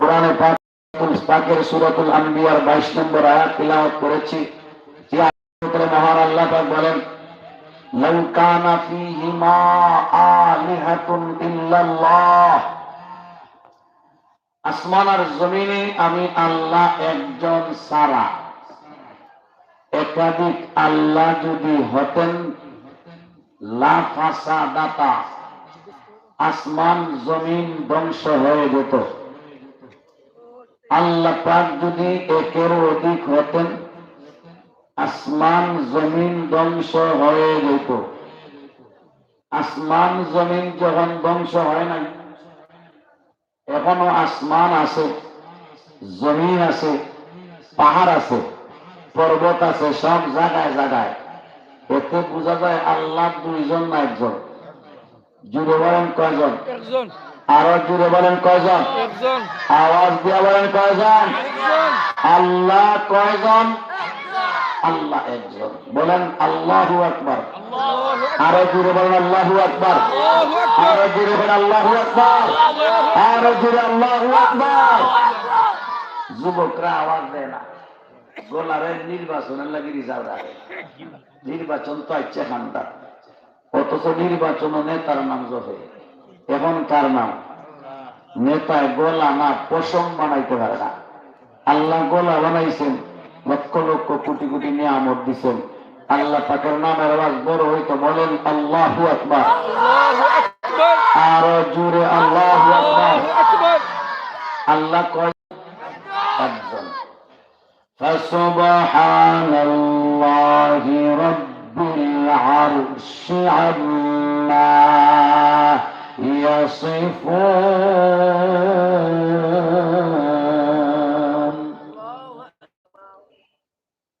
কোরআনে পাকের সূরাতুল আম্বিয়ার 22 নম্বর আয়াত তিলাওয়াত করেছি। মহান আল্লাহ পাক বলেন কানা ফীহিমা আলিহাতুন ইল্লাল্লাহ। আসমান আর জমিনে আমি আল্লাহ একজন সারা। একাধিক আল্লাহ যদি হতেন লাফাসা দাতা আসমান, জমিন ধ্বংস হয়ে যেত। আল্লাহ পাক যদি একের অধিক হতেন, আসমান জমিন ধ্বংস হয়ে যেত। আসমান জমিন যখন ধ্বংস হয় নাই, এখনও আসমান আছে, জমিন আছে, পাহাড় আছে, পর্বত আছে, সব জায়গায় জায়গায়। এতে বোঝা যায় আল্লাহ দুইজন না একজন। জুড়ে বলেন কয়জন? একজন। আরও জুড়ে বলেন কয়জন? আওয়াজ দিয়ে বলেন কয়জন? আল্লাহ কয়জন? আল্লাহ একজন। বলেন আল্লাহু আকবার। আরও জুড়ে বলেন আল্লাহু আকবার। আরও জুড়ে বলেন আল্লাহু আকবার। আরও জুড়ে আল্লাহু আকবার। যুবকরা আওয়াজ দেয় না। গোলারে নির্বাচনের লাগি রিজার্ভ রাখে। নির্বাচন তো ইচ্ছে খান্ডা অথচ নির্বাচন নেতার নাম জপে। এখন কার নাম নেতায় গোলা না পশম বানাইতে পারে না আল্লাহ গোলা বানাইছেন লক্ষ লক্ষ কোটি কোটি নিয়ামত দিছেন আল্লাহ পাকের নামের আওয়াজ বড় হইতো বলেন আল্লাহু আকবার আল্লাহু আকবার আরো জুড়ে আল্লাহু আকবার আল্লাহু আকবার আল্লাহ কয় একজন فسبحان الله رب العرش عما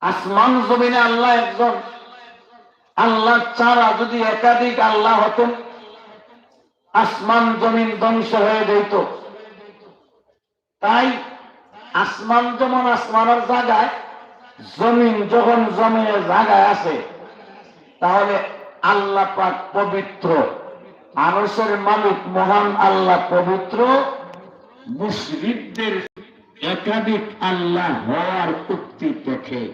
আসমান জমিনে আল্লাহ একজন আল্লাহ চারা যদি একাধিক আল্লাহ হতেন আসমান জমিন ধ্বংস হয়ে যেত তাই আসমান যেমন আসমানের জায়গায় জমিন যখন জমিনের জায়গায় আছে তাহলে আল্লাহ পাক পবিত্র আরসের মালিক মহান আল্লাহ পবিত্র মুসলিমদের একাধিক আল্লাহ হওয়ার উক্তি দেখে।